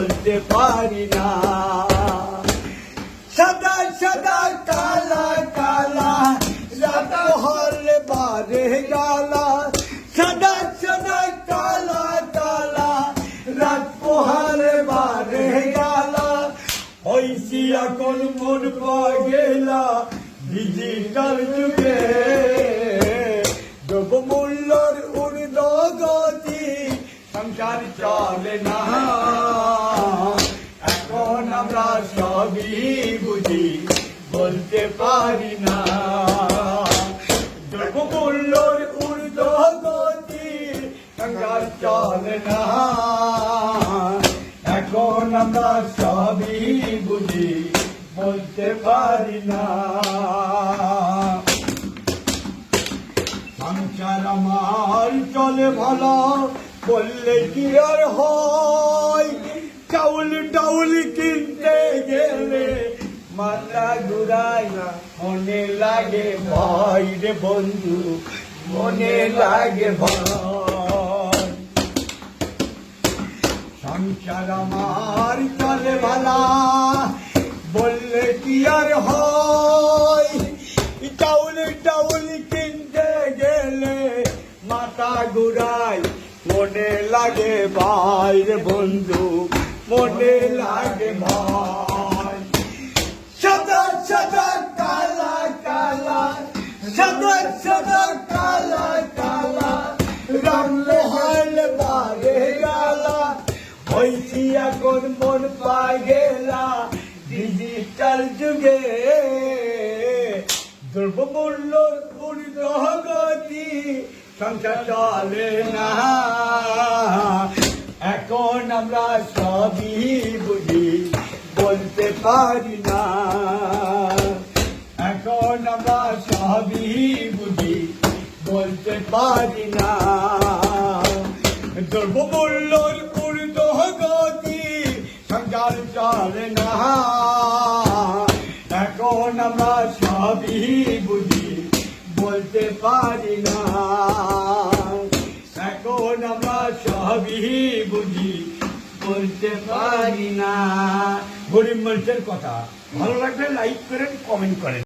বলতে পারি না। সাদা সাদা, কালা কালা সাদা হলে বারে গালা। সাদা সাদা, কালা কালা, রাত পোহারে বারে গালা। হইছি এখন মন পাগেলা ডিজিটাল যুগে। দ্রব্যমূল্যর ঊর্ধ্বগতি সংসার চলে না। বলতে পারি না। দ্রব্যমূল্যর ঊর্ধ্বগতি সংসার চলে না। এখন আমরা সবই বুঝি, বলতে পারি না। সংসার আমার চলে ভালো, বললে কি আর হয়? মাথা ঘুরাই না। মনে লাগে ভয় রে বন্ধু, মনে লাগে ভয়। সংসার আমার চলে ভালা, বললে কি আর হয়? চাউল, টাউল কিনতে গেলে মাথা ঘুরাই মনে লাগে ভাই রে বন্ধু, মনে লাগে ভাই সাদা সাদা কালা কালা, রাম লোহাল বারে গালা, হইছি এখন মন পাই গেলা ডিজিটাল যুগে দ্রব্যমূল্য ঊর্ধ্বগতি সংসার চলে না। এখন আমরা সবই বুঝি, বলতে পারি না এখন আমরা সবই বুঝি বলতে পারি না। দ্রব্যমূল্যর ঊর্ধ্বগতি সংসার চলে না। এখন আমরা সবই বুঝি বলতে পারি না। এখন আমরা সবই বুঝি বলতে পারি না। গরিব মানুষের কথা। ভালো লাগলে লাইক করেন কমেন্ট করেন।